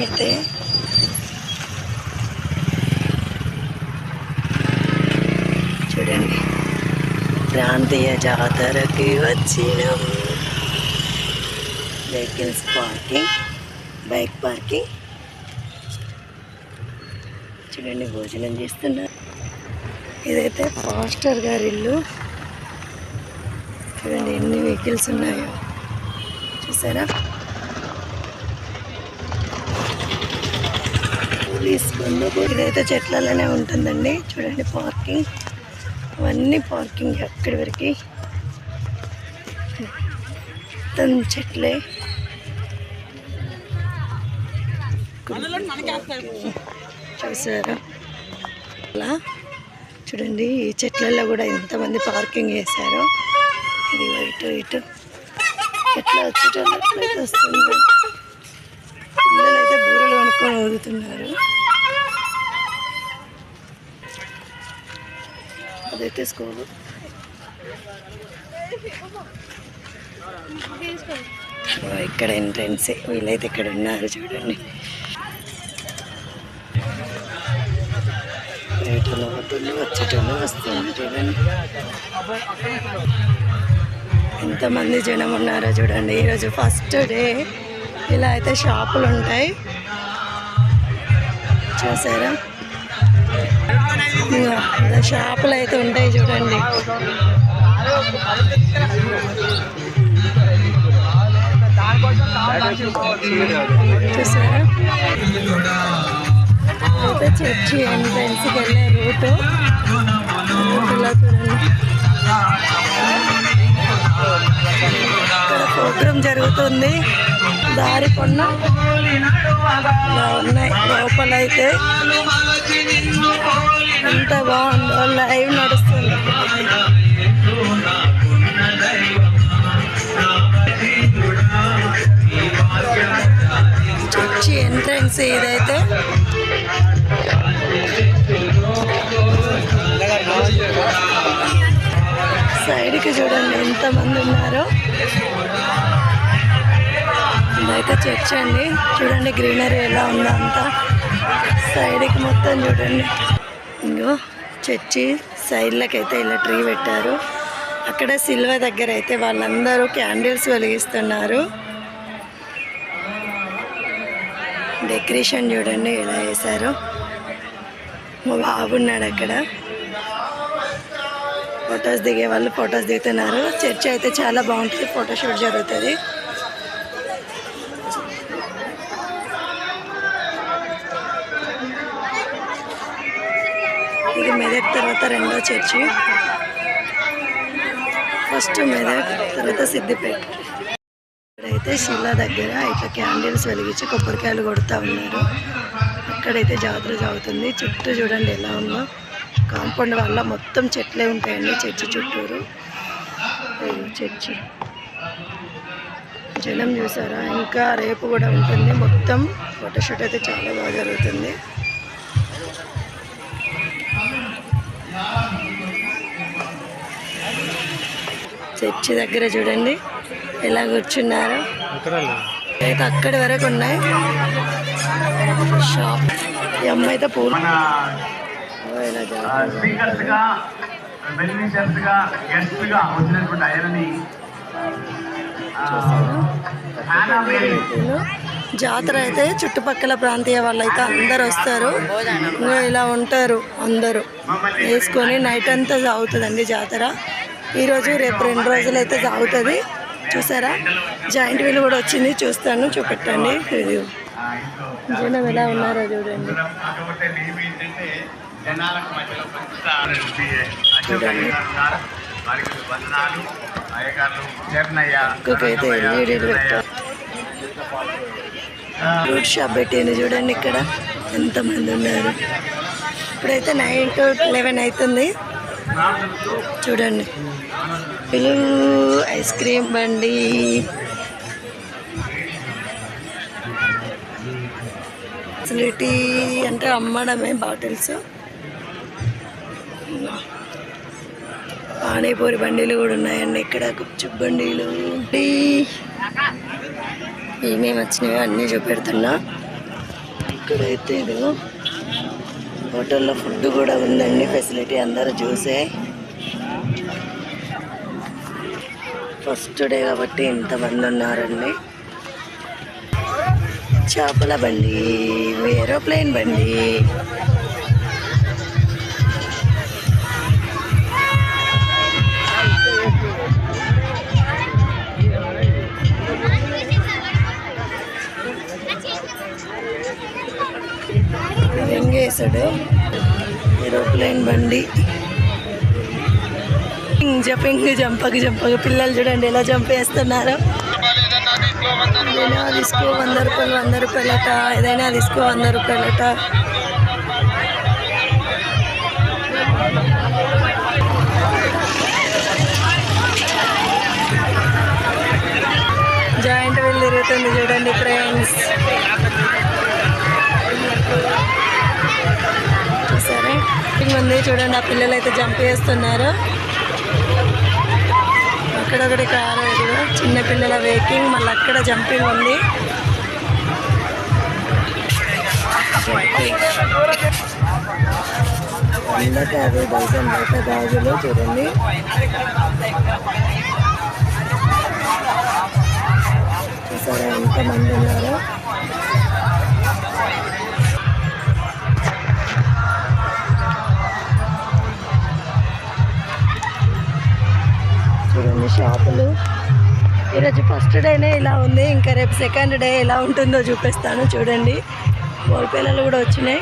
అయితే చూడండి. ప్రాంతీయ జాతరకి వచ్చినాం. Vehicles parking bike parking. చూడండి భోజనం చేస్తున్నారు. ఇదైతే పాస్టర్ గారి ఇల్లు. చూడండి ఎన్ని వెహికల్స్ ఉన్నాయో. చూసారా? పోలీస్ బందోబస్తు ఇదైతే చెట్లలోనే ఉంటుందండి. చూడండి పార్కింగ్. అవన్నీ పార్కింగ్ అక్కడి వరకు. మొత్తం చెట్లే. చూసారా? అలా. చూడండి ఈ చెట్లలో కూడా ఎంతమంది పార్కింగ్ చేశారో. ఇది ఇటు ఇటు ఎట్లా వచ్చేటట్లయితే వస్తుంది పిల్లలు అయితే బూరలు కొనుక్కొని ఊగుతున్నారు అదైతే స్కూల్ ఇక్కడ ఎంట్రెన్స్ వీళ్ళైతే ఇక్కడ ఉన్నారు చూడండి. రేటులో వచ్చేటోళ్ళు వస్తుంది చూడండి. ఎంతమంది జనం ఉన్నారో చూడండి. ఈరోజు ఫస్ట్ డే ఇలా అయితే షాపులు ఉంటాయి. చూసారా? షాపులు అయితే ఉంటాయి చూడండి. చూసారా? అయితే చర్చి ఎంట్రన్స్కి వెళ్ళే రూట్. రూట్లో ఇక్కడ ప్రోగ్రామ్ జరుగుతుంది. దారి కొన్న ఉన్నాయి లోపల అయితే ఎంత బాగుందో లైవ్ నడుస్తుంది. చర్చి ఎంట్రన్స్ ఇదైతే సైడ్కి చూడండి ఎంతమంది ఉన్నారో. ఇదైతే చర్చ్ అండి చూడండి గ్రీనరీ ఎలా ఉందో అంతా సైడ్కి మొత్తం చూడండి. ఇంకో చర్చి సైడ్లకి అయితే ఇలా ట్రీ పెట్టారు. అక్కడ సిల్వ దగ్గర అయితే వాళ్ళందరూ క్యాండిల్స్ వెలిగిస్తున్నారు. డెకరేషన్ చూడండి ఎలా వేశారు మా బాబు ఉన్నాడు అక్కడ. ఫొటోస్ దిగే వాళ్ళు ఫొటోస్ దిగుతున్నారు. చర్చ్ అయితే చాలా బాగుంటుంది ఫోటోషూట్ జరుగుతుంది. ఇది మెదక్ తర్వాత రెండో చర్చి. ఫస్ట్ మెదక్ తర్వాత సిద్దిపేట. ఇక్కడైతే శిలా దగ్గర ఇట్లా క్యాండిల్స్ వెలిగించి కొబ్బరికాయలు కొడుతూ ఉన్నారు. అక్కడైతే జాతర జాగుతుంది చుట్టూ చూడండి ఎలా ఉందో. కాంపౌండ్ వల్ల మొత్తం చెట్లే ఉంటాయండి చర్చి చుట్టూరు. చర్చి. జనం చూసారా? ఇంకా రేపు కూడా ఉంటుంది. మొత్తం ఫోటోషూట్ అయితే చాలా బాగా జరుగుతుంది. చర్చి దగ్గర చూడండి. ఎలా కూర్చున్నారు? అయితే అక్కడి వరకు ఉన్నాయి. షాప్. ఈ అమ్మాయి అయితే పూలు. స్పీకర్స్గా వచ్చినటువంటి జాతర అయితే చుట్టుపక్కల ప్రాంతీయ వాళ్ళు అయితే అందరు వస్తారు. ఇలా ఉంటారు అందరూ. వేసుకొని నైట్ అంతా సాగుతుందండి జాతర. ఈరోజు రేపు రెండు రోజులు అయితే సాగుతుంది. చూసారా? జాయింట్ వీల్ కూడా వచ్చింది. చూస్తాను చూపెట్టండి. ఇది జనం ఎలా ఉన్నారో చూడండి. కుక్కైతే వీడియోలు పెట్టారు. ఫ్రూట్ షాప్ పెట్టింది చూడండి ఇక్కడ. ఎంతమంది ఉన్నారు. ఇప్పుడైతే నైన్ టు లెవెన్ అవుతుంది చూడండి. పిలు ఐస్ క్రీమ్ బండి. ఫెసిలిటీ అంటే అమ్మడమే బాటిల్స్. పానీపూరి బండిలు కూడా ఉన్నాయండి. ఇక్కడ గుప్చుప్ బండిలు. టీ ఏమేమి వచ్చినాయో అన్నీ చూపెడుతున్నా. ఇక్కడైతే ఇదిగో హోటల్లో ఫుడ్ కూడా ఉందండి ఫెసిలిటీ అందరూ చూసే. ఫస్ట్ డే కాబట్టి ఇంతమంది ఉన్నారండి. చేపల బండి ఏరోప్లేన్ బండి చేశాడు. ఏరోప్లేన్ బండి. జంపింగ్ జంపక జంపక. పిల్లలు చూడండి ఎలా జంప్ చేస్తున్నారు. ఏదైనా తీసుకో వంద రూపాయలు వంద రూపాయలట. ఏదైనా తీసుకో వంద రూపాయలట. జాయింట్ వీల్ తిరుగుతుంది చూడండి ఫ్రెండ్స్. ఉంది చూడండి ఆ పిల్లలు అయితే జంప్ చేస్తున్నారు. అక్కడ ఒకటి కారు చిన్న పిల్లల వెహికింగ్ మళ్ళీ అక్కడ జంపింగ్ ఉంది. బయట గాజులు చూడండి. చూసారా ఎంతమంది ఉన్నారు? చూడండి షాపులు. ఈరోజు ఫస్ట్ డేనే ఇలా ఉంది. ఇంకా రేపు సెకండ్ డే ఎలా ఉంటుందో చూపిస్తాను. చూడండి. మూడు పిల్లలు కూడా వచ్చినాయి.